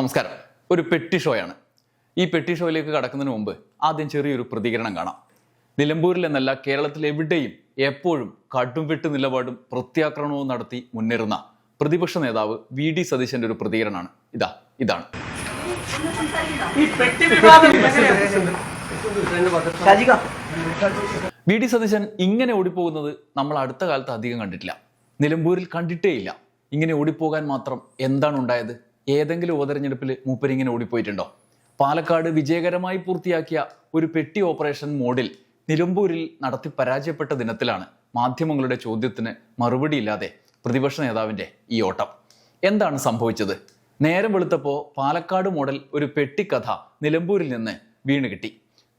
നമസ്കാരം. ഒരു പെട്ടി ഷോയാണ്. ഈ പെട്ടി ഷോയിലേക്ക് കടക്കുന്നതിന് മുമ്പ് ആദ്യം ചെറിയൊരു പ്രതികരണം കാണാം. നിലമ്പൂരിൽ എന്നല്ല കേരളത്തിൽ എവിടെയും എപ്പോഴും കടും കടുംവെട്ട് നിലപാടും പ്രത്യാക്രമണവും നടത്തി മുന്നേറുന്ന പ്രതിപക്ഷ നേതാവ് വി ഡി സതീശന്റെ ഒരു പ്രതികരണമാണ്. ഇതാ ഇതാണ്. വി ഡി സതീശൻ ഇങ്ങനെ ഓടിപ്പോകുന്നത് നമ്മൾ അടുത്ത കാലത്ത് അധികം കണ്ടിട്ടില്ല. നിലമ്പൂരിൽ കണ്ടിട്ടേ ഇല്ല ഇങ്ങനെ ഓടിപ്പോകാൻ മാത്രം എന്താണ് ഉണ്ടായത്? ഏതെങ്കിലും ഉപതെരഞ്ഞെടുപ്പിൽ മൂപ്പരിങ്ങനെ ഓടിപ്പോയിട്ടുണ്ടോ? പാലക്കാട് വിജയകരമായി പൂർത്തിയാക്കിയ ഒരു പെട്ടി ഓപ്പറേഷൻ മോഡിൽ നിലമ്പൂരിൽ നടത്തി പരാജയപ്പെട്ട ദിനത്തിലാണ് മാധ്യമങ്ങളുടെ ചോദ്യത്തിന് മറുപടിയില്ലാതെ പ്രതിപക്ഷ നേതാവിന്റെ ഈ ഓട്ടം. എന്താണ് സംഭവിച്ചത്? നേരം വെളുത്തപ്പോൾ പാലക്കാട് മോഡൽ ഒരു പെട്ടിക്കഥ നിലമ്പൂരിൽ നിന്ന് വീണ് കിട്ടി.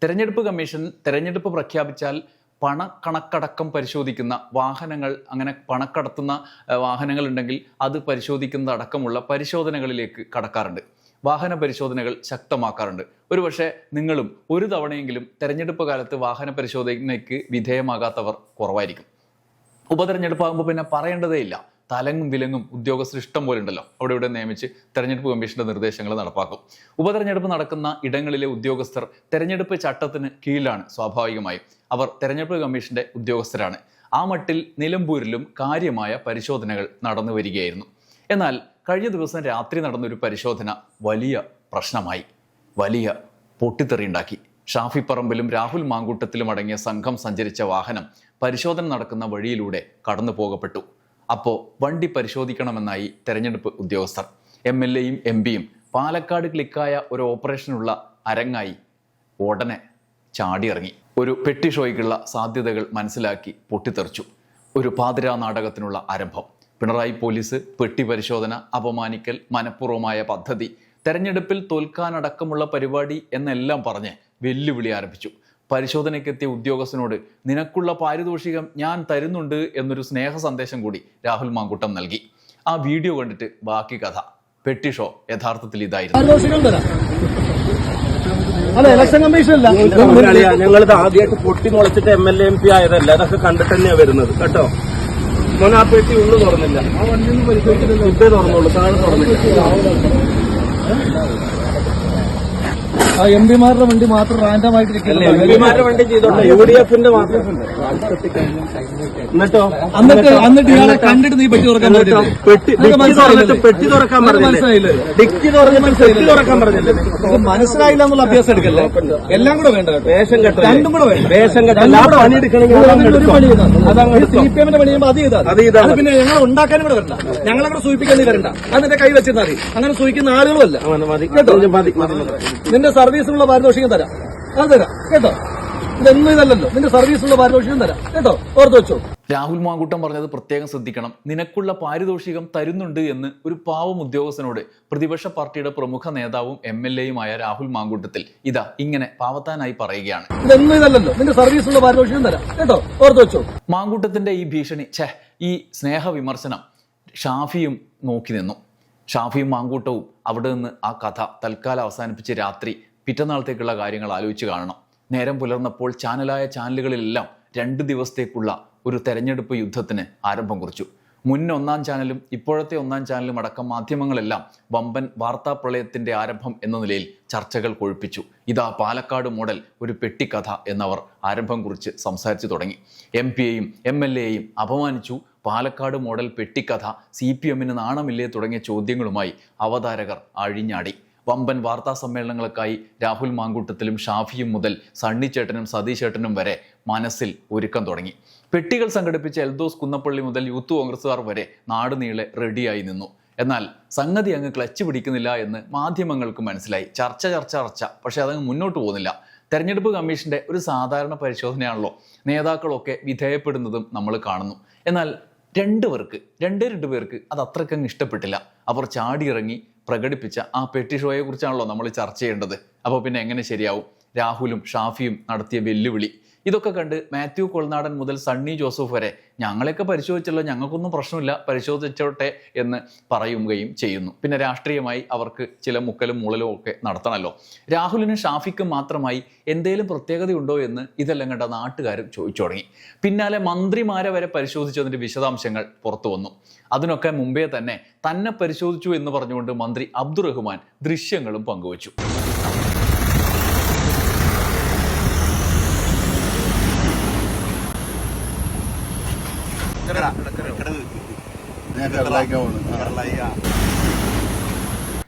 തെരഞ്ഞെടുപ്പ് കമ്മീഷൻ തെരഞ്ഞെടുപ്പ് പ്രഖ്യാപിച്ചാൽ പണക്കണക്കടക്കം പരിശോധിക്കുന്ന വാഹനങ്ങൾ അങ്ങനെ പണക്കടത്തുന്ന വാഹനങ്ങൾ ഉണ്ടെങ്കിൽ അത് പരിശോധിക്കുന്ന അടക്കമുള്ള പരിശോധനകളിലേക്ക് കടക്കാറുണ്ട്. വാഹന പരിശോധനകൾ ശക്തമാക്കാറുണ്ട്. ഒരുപക്ഷെ നിങ്ങളും ഒരു തവണയെങ്കിലും തെരഞ്ഞെടുപ്പ് കാലത്ത് വാഹന പരിശോധനയ്ക്ക് വിധേയമാകാത്തവർ കുറവായിരിക്കും. ഉപതെരഞ്ഞെടുപ്പാകുമ്പോൾ പിന്നെ പറയേണ്ടതേ ഇല്ല തലങ്ങും വിലങ്ങും ഉദ്യോഗസ്ഥർ ഇഷ്ടം പോലെ ഉണ്ടല്ലോ. അവിടെ ഇവിടെ നിയമിച്ച് തെരഞ്ഞെടുപ്പ് കമ്മീഷന്റെ നിർദ്ദേശങ്ങൾ നടപ്പാക്കും. ഉപതെരഞ്ഞെടുപ്പ് നടക്കുന്ന ഇടങ്ങളിലെ ഉദ്യോഗസ്ഥർ തെരഞ്ഞെടുപ്പ് ചട്ടത്തിന് കീഴിലാണ് സ്വാഭാവികമായും. അവർ തെരഞ്ഞെടുപ്പ് കമ്മീഷന്റെ ഉദ്യോഗസ്ഥരാണ്. ആ മട്ടിൽ നിലമ്പൂരിലും കാര്യമായ പരിശോധനകൾ നടന്നു വരികയായിരുന്നു. എന്നാൽ കഴിഞ്ഞ ദിവസം രാത്രി നടന്നൊരു പരിശോധന വലിയ പ്രശ്നമായി. വലിയ പൊട്ടിത്തെറിയുണ്ടാക്കി ഷാഫി പറമ്പിലും രാഹുൽ മാങ്കൂട്ടത്തിലും അടങ്ങിയ സംഘം സഞ്ചരിച്ച വാഹനം പരിശോധന നടക്കുന്ന വഴിയിലൂടെ കടന്നു പോകപ്പെട്ടു അപ്പോൾ വണ്ടി പരിശോധിക്കണമെന്നായി തെരഞ്ഞെടുപ്പ് ഉദ്യോഗസ്ഥർ എം എൽ എയും എം പിയും പാലക്കാട് ക്ലിക്കായ ഒരു ഓപ്പറേഷനുള്ള അരങ്ങായി ഉടനെ ചാടിയിറങ്ങി. ഒരു പെട്ടി ഷോയ്ക്കുള്ള സാധ്യതകൾ മനസ്സിലാക്കി പൊട്ടിത്തെറിച്ചു. ഒരു പാതിരാ നാടകത്തിനുള്ള ആരംഭം. പിണറായി പോലീസ് പെട്ടി പരിശോധന അപമാനിക്കൽ മനഃപൂർവമായ പദ്ധതി തെരഞ്ഞെടുപ്പിൽ തോൽക്കാനടക്കമുള്ള പരിപാടി എന്നെല്ലാം പറഞ്ഞ് വെല്ലുവിളി ആരംഭിച്ചു. പരിശോധനയ്ക്കെത്തിയ ഉദ്യോഗസ്ഥനോട് നിനക്കുള്ള പാരിതോഷികം ഞാൻ തരുന്നുണ്ട് എന്നൊരു സ്നേഹ സന്ദേശം കൂടി രാഹുൽ മാങ്കൂട്ടം നൽകി. ആ വീഡിയോ കണ്ടിട്ട് ബാക്കി കഥ. പെട്ടി ഷോ യഥാർത്ഥത്തിൽ ഇതായിരുന്നു. അല്ല ഇലക്ഷൻ കമ്മീഷൻ അല്ല. ഞങ്ങളിത് ആദ്യമായിട്ട് പൊട്ടി മുളച്ചിട്ട് എം എൽ എം പി ആയതല്ല. അതൊക്കെ കണ്ടിട്ട് തന്നെയാണ് വരുന്നത്. കേട്ടോ? മോനെ ആ പെട്ടി ഉള്ളു തുറന്നില്ല. ഇതേ തുറന്നുള്ളൂ. താഴെ തുറന്നില്ല. ആ എം പിമാരുടെ വണ്ടി മാത്രം റാൻഡം ആയിട്ട് എം പിമാരുടെ വണ്ടി ചെയ്തോട്ടെ യു ഡി എഫിന്റെ മാത്രം. എന്നിട്ടോ എന്നിട്ട് എന്നിട്ട് ഇയാളെ കണ്ടിട്ട് നീ പെട്ടി തുറക്കാൻ പറ്റില്ല പെട്ടി തുറക്കാൻ മനസ്സിലായില്ലേ? ഡിക്കി തുറക്കാൻ പറഞ്ഞില്ലേ? മനസ്സിലായില്ല എന്നുള്ള അഭ്യാസം എടുക്കല്ലേ? എല്ലാം കൂടെ വേണ്ട കേട്ടോ? വേഷം കെട്ടോ രണ്ടും കൂടെ വേണ്ട? വേഷം കെട്ടോ. പണി. എടുക്കണമെങ്കിൽ. സി പി എമ്മിന്റെ പണി ചെയ്യുമ്പോൾ അത് ചെയ്താൽ അത് ചെയ്താൽ പിന്നെ ഞങ്ങൾ ഉണ്ടാക്കാനും കൂടെ വരണ്ട. ഞങ്ങളെ കൂടെ സൂചിപ്പിക്കാൻ നീ വരണ്ട. അതിന്റെ കൈ വെച്ചിരുന്നാൽ മതി. അങ്ങനെ സൂചിക്കുന്ന ആളുകളല്ല നിന്റെ കേട്ടോ? നിന്റെ സർവീസിനുള്ള പാരിതോഷികം തരാം. അത് തരാം. കേട്ടോ? ഇതൊന്നും ഇതല്ലല്ലോ. നിന്റെ സർവീസിനുള്ള പാരിതോഷികം തരാം. കേട്ടോ? ഓർത്ത് വെച്ചോ. രാഹുൽ മാങ്കൂട്ടം പറഞ്ഞത് പ്രത്യേകം ശ്രദ്ധിക്കണം. നിനക്കുള്ള പാരിതോഷികം തരുന്നുണ്ട് എന്ന് ഒരു പാവം ഉദ്യോഗസ്ഥനോട് പ്രതിപക്ഷ പാർട്ടിയുടെ പ്രമുഖ നേതാവും എം എൽ എയുമായ രാഹുൽ മാങ്കൂട്ടത്തിൽ ഇതാ ഇങ്ങനെ പാവത്താനായി പറയുകയാണ്. ഇതൊന്നും ഇതല്ലല്ലോ. നിന്റെ സർവീസിനുള്ള പാരിതോഷികം തരാം. കേട്ടോ? ഓർത്ത് വെച്ചോ. മാങ്കൂട്ടത്തിന്റെ ഈ ഭീഷണി ഛേ ഈ സ്നേഹ വിമർശനം ഷാഫിയും നോക്കി നിന്നു. ഷാഫിയും മാങ്കൂട്ടവും അവിടെ നിന്ന് ആ കഥ തൽക്കാലം അവസാനിപ്പിച്ച് രാത്രി പിറ്റന്നാളത്തേക്കുള്ള കാര്യങ്ങൾ ആലോചിച്ച് കാണണം. നേരം പുലർന്നപ്പോൾ ചാനലായ ചാനലുകളിലെല്ലാം രണ്ട് ദിവസത്തേക്കുള്ള ഒരു തെരഞ്ഞെടുപ്പ് യുദ്ധത്തിന് ആരംഭം കുറിച്ചു. മുൻ ഒന്നാം ചാനലും ഇപ്പോഴത്തെ ഒന്നാം ചാനലും അടക്കം മാധ്യമങ്ങളെല്ലാം വമ്പൻ വാർത്താ പ്രളയത്തിന്റെ ആരംഭം എന്ന നിലയിൽ ചർച്ചകൾ കൊഴുപ്പിച്ചു. ഇതാ പാലക്കാട് മോഡൽ ഒരു പെട്ടിക്കഥ എന്നവർ ആരംഭം കുറിച്ച് സംസാരിച്ചു തുടങ്ങി. എം പിയെയും എം എൽ എയും അപമാനിച്ചു. പാലക്കാട് മോഡൽ പെട്ടിക്കഥ സി പി എമ്മിന് നാണമില്ലേ തുടങ്ങിയ ചോദ്യങ്ങളുമായി അവതാരകർ അഴിഞ്ഞാടി. വമ്പൻ വാർത്താ സമ്മേളനങ്ങൾക്കായി രാഹുൽ മാങ്കൂട്ടത്തിലും ഷാഫിയും മുതൽ സണ്ണി സണ്ണിച്ചേട്ടനും സതീശേട്ടനും വരെ മനസ്സിൽ ഒരുക്കം തുടങ്ങി. പെട്ടികൾ സംഘടിപ്പിച്ച എൽദോസ് കുന്നപ്പള്ളി മുതൽ യൂത്ത് കോൺഗ്രസുകാർ വരെ നാടുനീളെ റെഡിയായി നിന്നു. എന്നാൽ സംഗതി അങ്ങ് ക്ലച്ച് പിടിക്കുന്നില്ല എന്ന് മാധ്യമങ്ങൾക്ക് മനസ്സിലായി. ചർച്ച ചർച്ച ചർച്ച. പക്ഷേ അതങ്ങ് മുന്നോട്ട് പോകുന്നില്ല. തെരഞ്ഞെടുപ്പ് കമ്മീഷന്റെ ഒരു സാധാരണ പരിശോധനയാണല്ലോ. നേതാക്കളൊക്കെ വിധേയപ്പെടുന്നതും നമ്മൾ കാണുന്നു. എന്നാൽ രണ്ടു പേർക്ക് രണ്ടേ രണ്ടു പേർക്ക് അത് അത്രക്കങ്ങ് ഇഷ്ടപ്പെട്ടില്ല. അവർ ചാടിയിറങ്ങി പ്രകടിപ്പിച്ച ആ പെട്ടി ഷോയെ കുറിച്ചാണല്ലോ നമ്മൾ ചർച്ച ചെയ്യേണ്ടത്. അപ്പോൾ പിന്നെ എങ്ങനെ ശരിയാവും? രാഹുലും ഷാഫിയും നടത്തിയ വെല്ലുവിളി. ഇതൊക്കെ കണ്ട് മാത്യു കൊൾനാടൻ മുതൽ സണ്ണി ജോസഫ് വരെ ഞങ്ങളെയൊക്കെ പരിശോധിച്ചല്ലോ ഞങ്ങൾക്കൊന്നും പ്രശ്നമില്ല പരിശോധിച്ചോട്ടെ എന്ന് പറയുകയും ചെയ്യുന്നു. പിന്നെ രാഷ്ട്രീയമായി അവർക്ക് ചില മുക്കലും മൂളലും ഒക്കെ നടത്തണമല്ലോ. രാഹുലിനും ഷാഫിക്കും മാത്രമായി എന്തേലും പ്രത്യേകതയുണ്ടോ എന്ന് ഇതെല്ലാം കണ്ട നാട്ടുകാരും ചോദിച്ചു തുടങ്ങി. പിന്നാലെ മന്ത്രിമാരെ വരെ പരിശോധിച്ചതിന്റെ വിശദാംശങ്ങൾ പുറത്തു വന്നു. അതിനൊക്കെ മുമ്പേ തന്നെ തന്നെ പരിശോധിച്ചു എന്ന് പറഞ്ഞുകൊണ്ട് മന്ത്രി അബ്ദുറഹ്മാൻ ദൃശ്യങ്ങളും പങ്കുവച്ചു.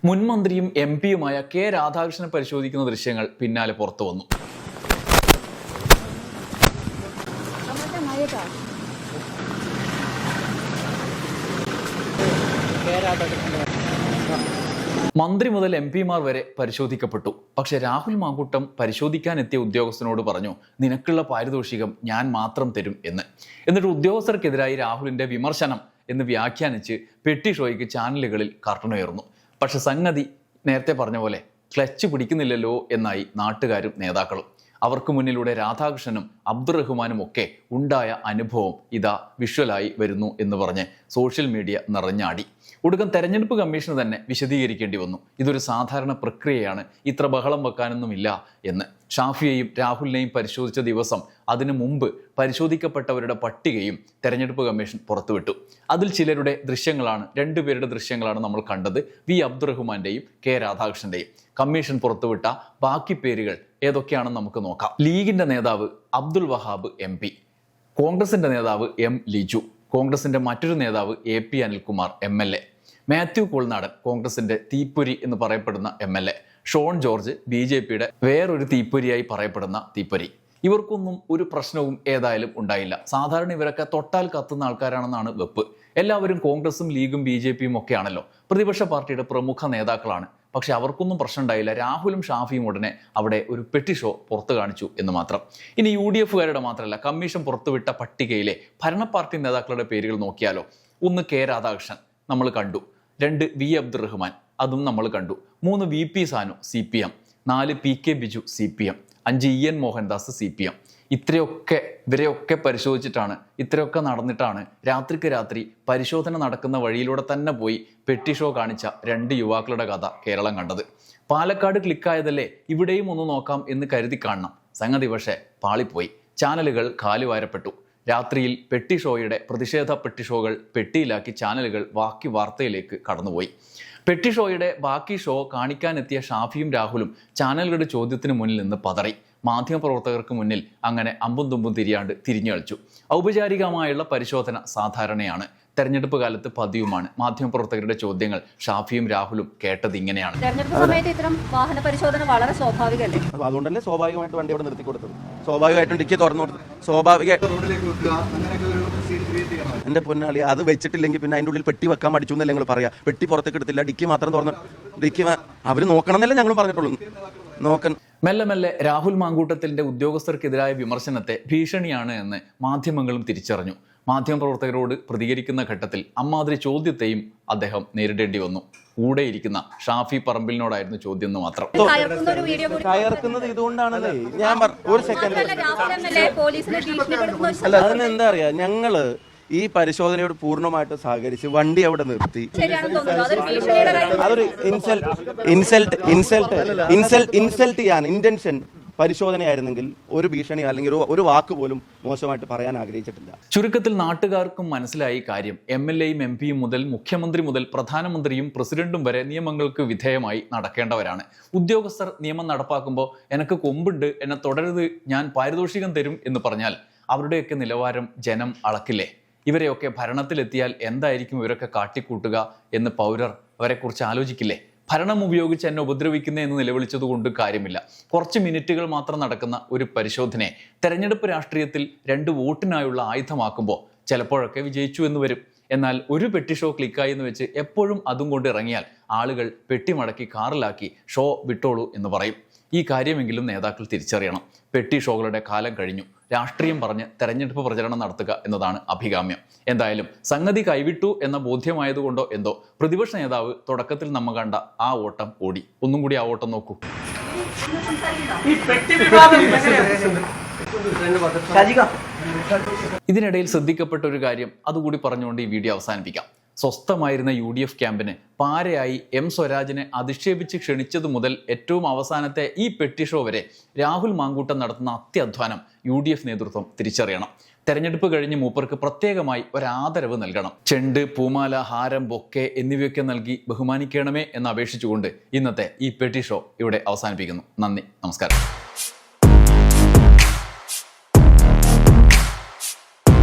മുൻ മന്ത്രിയും എം പിയുമായ കെ രാധാകൃഷ്ണൻ പരിശോധിക്കുന്ന ദൃശ്യങ്ങൾ പിന്നാലെ പുറത്തു വന്നു. മന്ത്രി മുതൽ എം പിമാർ വരെ പരിശോധിക്കപ്പെട്ടു. പക്ഷെ രാഹുൽ മാങ്കൂട്ടം പരിശോധിക്കാൻ എത്തിയ ഉദ്യോഗസ്ഥനോട് പറഞ്ഞു നിനക്കുള്ള പാരിതോഷികം ഞാൻ മാത്രം തരും എന്ന്. എന്നിട്ട് ഉദ്യോഗസ്ഥർക്കെതിരായി രാഹുലിന്റെ വിമർശനം എന്ന് വ്യാഖ്യാനിച്ച് പെട്ടി ഷോയ്ക്ക് ചാനലുകളിൽ കർട്ടനുയർന്നു പക്ഷെ സംഗതി നേരത്തെ പറഞ്ഞ പോലെ ക്ലച്ച് പിടിക്കുന്നില്ലല്ലോ എന്നായി നാട്ടുകാരും നേതാക്കളും. അവർക്ക് മുന്നിലൂടെ രാധാകൃഷ്ണനും അബ്ദുറഹ്മാനും ഒക്കെ ഉണ്ടായ അനുഭവം ഇതാ വിഷ്വലായി വരുന്നു എന്ന് പറഞ്ഞ് സോഷ്യൽ മീഡിയ നിറഞ്ഞാടി. ഒടുക്കം തെരഞ്ഞെടുപ്പ് കമ്മീഷന് തന്നെ വിശദീകരിക്കേണ്ടി വന്നു. ഇതൊരു സാധാരണ പ്രക്രിയയാണ്. ഇത്ര ബഹളം വെക്കാനൊന്നുമില്ല എന്ന്. ഷാഫിയെയും രാഹുലിനെയും പരിശോധിച്ച ദിവസം അതിനു മുമ്പ് പരിശോധിക്കപ്പെട്ടവരുടെ പട്ടികയും തെരഞ്ഞെടുപ്പ് കമ്മീഷൻ പുറത്തുവിട്ടു. അതിൽ ചിലരുടെ ദൃശ്യങ്ങളാണ് രണ്ടുപേരുടെ ദൃശ്യങ്ങളാണ് നമ്മൾ കണ്ടത്. വി അബ്ദുറഹ്മാന്റെയും കെ രാധാകൃഷ്ണന്റെയും. കമ്മീഷൻ പുറത്തുവിട്ട ബാക്കി പേരുകൾ ഏതൊക്കെയാണെന്ന് നമുക്ക് നോക്കാം. ലീഗിന്റെ നേതാവ് അബ്ദുൽ വഹാബ് എം പി കോൺഗ്രസിന്റെ നേതാവ് എം ലിജു കോൺഗ്രസിന്റെ മറ്റൊരു നേതാവ് A P Anilkumar M L A Mathew Kolnadan കോൺഗ്രസിന്റെ തീപ്പൊരി എന്ന് പറയപ്പെടുന്ന M L A Shone George B J പിയുടെ വേറൊരു തീപ്പൊരിയായി പറയപ്പെടുന്ന തീപ്പൊരി. ഇവർക്കൊന്നും ഒരു പ്രശ്നവും ഏതായാലും ഉണ്ടായില്ല. സാധാരണ ഇവരൊക്കെ തൊട്ടാൽ കത്തുന്ന ആൾക്കാരാണെന്നാണ് വെപ്പ്. എല്ലാവരും കോൺഗ്രസും ലീഗും ബി ജെ പിയും ഒക്കെയാണല്ലോ. പ്രതിപക്ഷ പാർട്ടിയുടെ പ്രമുഖ നേതാക്കളാണ്. പക്ഷെ അവർക്കൊന്നും പ്രശ്നം ഉണ്ടായില്ല രാഹുലും ഷാഫിയും ഉടനെ അവിടെ ഒരു പെട്ടി ഷോ പുറത്തു കാണിച്ചു എന്ന് മാത്രം. ഇനി യു ഡി എഫുകാരുടെ മാത്രമല്ല കമ്മീഷൻ പുറത്തുവിട്ട പട്ടികയിലെ ഭരണ പാർട്ടി നേതാക്കളുടെ പേരുകൾ നോക്കിയാലോ? ഒന്ന് കെ രാധാകൃഷ്ണൻ നമ്മൾ കണ്ടു. രണ്ട് വി അബ്ദുറഹ്മാൻ അതും നമ്മൾ കണ്ടു. മൂന്ന് V P Sanu C P M. നാല് P K Biju C P M. അഞ്ച് E N Mohandas C P M. ഇത്രയൊക്കെ ഇവരെയൊക്കെ പരിശോധിച്ചിട്ടാണ് ഇത്രയൊക്കെ നടന്നിട്ടാണ് രാത്രിക്ക് രാത്രി പരിശോധന നടക്കുന്ന വഴിയിലൂടെ തന്നെ പോയി പെട്ടി ഷോ കാണിച്ച രണ്ട് യുവാക്കളുടെ കഥ കേരളം കണ്ടത്. പാലക്കാട് ക്ലിക്കായതല്ലേ ഇവിടെയും ഒന്ന് നോക്കാം എന്ന് കരുതി കാണണം. സംഗതി പക്ഷേ പാളിപ്പോയി. ചാനലുകൾ കാലുവാരപ്പെട്ടു. രാത്രിയിൽ പെട്ടി ഷോയുടെ പ്രതിഷേധ പെട്ടി ഷോകൾ പെട്ടിയിലാക്കി ചാനലുകൾ ബാക്കി വാർത്തയിലേക്ക് കടന്നുപോയി. പെട്ടി ഷോയുടെ ബാക്കി ഷോ കാണിക്കാനെത്തിയ ഷാഫിയും രാഹുലും ചാനലുകളുടെ ചോദ്യത്തിന് മുന്നിൽ നിന്ന് പതറി. മാധ്യമപ്രവർത്തകർക്ക് മുന്നിൽ അങ്ങനെ അമ്പും തുമ്പും തിരിയാണ്ട് തിരിഞ്ഞു കളിച്ചു. ഔപചാരികമായുള്ള പരിശോധന സാധാരണയാണ്. തെരഞ്ഞെടുപ്പ് കാലത്ത് പതിവുമാണ്. മാധ്യമപ്രവർത്തകരുടെ ചോദ്യങ്ങൾ ഷാഫിയും രാഹുലും കേട്ടത് ഇങ്ങനെയാണ്. തെരഞ്ഞെടുപ്പ് സമയത്ത് ഇത്തരം വാഹന പരിശോധന വളരെ സ്വാഭാവികമല്ലേ? അപ്പൊ അതുകൊണ്ടല്ലേ സ്വാഭാവികമായിട്ട് വണ്ടി അവിടെ നിർത്തി കൊടുത്തത് സ്വാഭാവികമായിട്ടും ഡിക്കി തുറന്നു വെക്കുക സ്വാഭാവിക എന്റെ പൊന്നാളി അത് വെച്ചിട്ടില്ലെങ്കിൽ പിന്നെ അതിന്റെ ഉള്ളിൽ പെട്ടി വെക്കാൻ മടിച്ചു എന്നല്ലേ ഞങ്ങൾ പറയാ. പെട്ടി പുറത്തേക്ക് എടുത്തില്ല ഡിക്കി മാത്രം തുറന്നു ഡിക്കി അവർ അവർ നോക്കണം എന്നല്ലേ ഞങ്ങൾ പറഞ്ഞിട്ടുള്ളൂ. നോക്കൻ മെല്ലെ മെല്ലെ രാഹുൽ മാങ്കൂട്ടത്തിന്റെ ഉദ്യോഗസ്ഥർക്കെതിരായ വിമർശനത്തെ ഭീഷണിയാണ് എന്ന് മാധ്യമങ്ങളും തിരിച്ചറിഞ്ഞു. മാധ്യമപ്രവർത്തകരോട് പ്രതികരിക്കുന്ന ഘട്ടത്തിൽ അമ്മാതിരി ചോദ്യത്തെയും അദ്ദേഹം നേരിടേണ്ടി വന്നു. കൂടെയിരിക്കുന്ന ഷാഫി പറമ്പിലിനോടായിരുന്നു ചോദ്യം എന്ന് മാത്രം. ഒരു വീഡിയോ കൂടി കയർക്കുന്നത് ഇതുകൊണ്ടാണല്ലേ? ഞാൻ ഒരു സെക്കൻഡ് അല്ല അതിന് എന്താ അറിയാ? ഞങ്ങൾ ഈ പരിശോധനയോട് പൂർണമായിട്ട് സഹകരിച്ച് വണ്ടി അവിടെ നിർത്തി. അതൊരു ഭീഷണിയുടെ അതൊരു insult insult insult insult insult ചെയ്യാൻ ഇന്റൻഷൻ പരിശോധനയായിരുന്നെങ്കിൽ ഒരു ഭീഷണി അല്ലെങ്കിൽ ഒരു ഒരു വാക്ക് പോലും മോശമായിട്ട് പറയാൻ ആഗ്രഹിച്ചിട്ടില്ല. ചുരുക്കത്തിൽ നാട്ടുകാർക്കും മനസ്സിലായി കാര്യം. എം എൽ എയും എം പിയും മുതൽ മുഖ്യമന്ത്രി മുതൽ പ്രധാനമന്ത്രിയും പ്രസിഡന്റും വരെ നിയമങ്ങൾക്ക് വിധേയമായി നടക്കേണ്ടവരാണ്. ഉദ്യോഗസ്ഥർ നിയമം നടപ്പാക്കുമ്പോൾ എനക്ക് കൊമ്പുണ്ട് എന്നെ തുടരുത് ഞാൻ പാരിതോഷികം തരും എന്ന് പറഞ്ഞാൽ അവരുടെയൊക്കെ നിലവാരം ജനം അളക്കില്ലേ? ഇവരെയൊക്കെ ഭരണത്തിലെത്തിയാൽ എന്തായിരിക്കും ഇവരൊക്കെ കാട്ടിക്കൂട്ടുക എന്ന് പൗരർ അവരെക്കുറിച്ച് ആലോചിക്കില്ലേ? ഭരണം ഉപയോഗിച്ച് എന്നെ ഉപദ്രവിക്കുന്ന എന്ന് നിലവിളിച്ചത് കൊണ്ട് കാര്യമില്ല. കുറച്ച് മിനിറ്റുകൾ മാത്രം നടക്കുന്ന ഒരു പരിശോധനയെ തെരഞ്ഞെടുപ്പ് രാഷ്ട്രീയത്തിൽ രണ്ട് വോട്ടിനായുള്ള ആയുധമാക്കുമ്പോൾ ചിലപ്പോഴൊക്കെ വിജയിച്ചു എന്ന് വരും. എന്നാൽ ഒരു പെട്ടി ഷോ ക്ലിക്കായി എന്ന് വെച്ച് എപ്പോഴും അതും കൊണ്ട് ഇറങ്ങിയാൽ ആളുകൾ പെട്ടി മടക്കി കാറിലാക്കി ഷോ വിട്ടോളൂ എന്ന് പറയും. ഈ കാര്യമെങ്കിലും നേതാക്കൾ തിരിച്ചറിയണം. പെട്ടി ഷോകളുടെ കാലം കഴിഞ്ഞു. രാഷ്ട്രീയം പറഞ്ഞ് തെരഞ്ഞെടുപ്പ് പ്രചരണം നടത്തുക എന്നതാണ് അഭികാമ്യം. എന്തായാലും സംഗതി കൈവിട്ടു എന്ന ബോധ്യമായതുകൊണ്ടോ എന്തോ പ്രതിപക്ഷ നേതാവ് തുടക്കത്തിൽ നമ്മ കണ്ട ആ ഓട്ടം ഓടി. ഒന്നും കൂടി ആ ഓട്ടം നോക്കൂ. ഇതിനിടയിൽ ശ്രദ്ധിക്കപ്പെട്ട ഒരു കാര്യം അതുകൂടി പറഞ്ഞുകൊണ്ട് ഈ വീഡിയോ അവസാനിപ്പിക്കാം. സ്വസ്ഥമായിരുന്ന യു ഡി എഫ് ക്യാമ്പിന് പാരയായി എം സ്വരാജിനെ അധിക്ഷേപിച്ച് ക്ഷണിച്ചതു മുതൽ ഏറ്റവും അവസാനത്തെ ഈ പെട്ടി ഷോ വരെ രാഹുൽ മാങ്കൂട്ടം നടത്തുന്ന അത്യധ്വാനം യു ഡി എഫ് നേതൃത്വം തിരിച്ചറിയണം. തെരഞ്ഞെടുപ്പ് കഴിഞ്ഞ് മൂപ്പർക്ക് പ്രത്യേകമായി ഒരാദരവ് നൽകണം. ചെണ്ട് പൂമാല ഹാരം ബൊക്കെ എന്നിവയൊക്കെ നൽകി ബഹുമാനിക്കണമേ എന്ന് അപേക്ഷിച്ചുകൊണ്ട് ഇന്നത്തെ ഈ പെട്ടി ഷോ ഇവിടെ അവസാനിപ്പിക്കുന്നു. നന്ദി. നമസ്കാരം.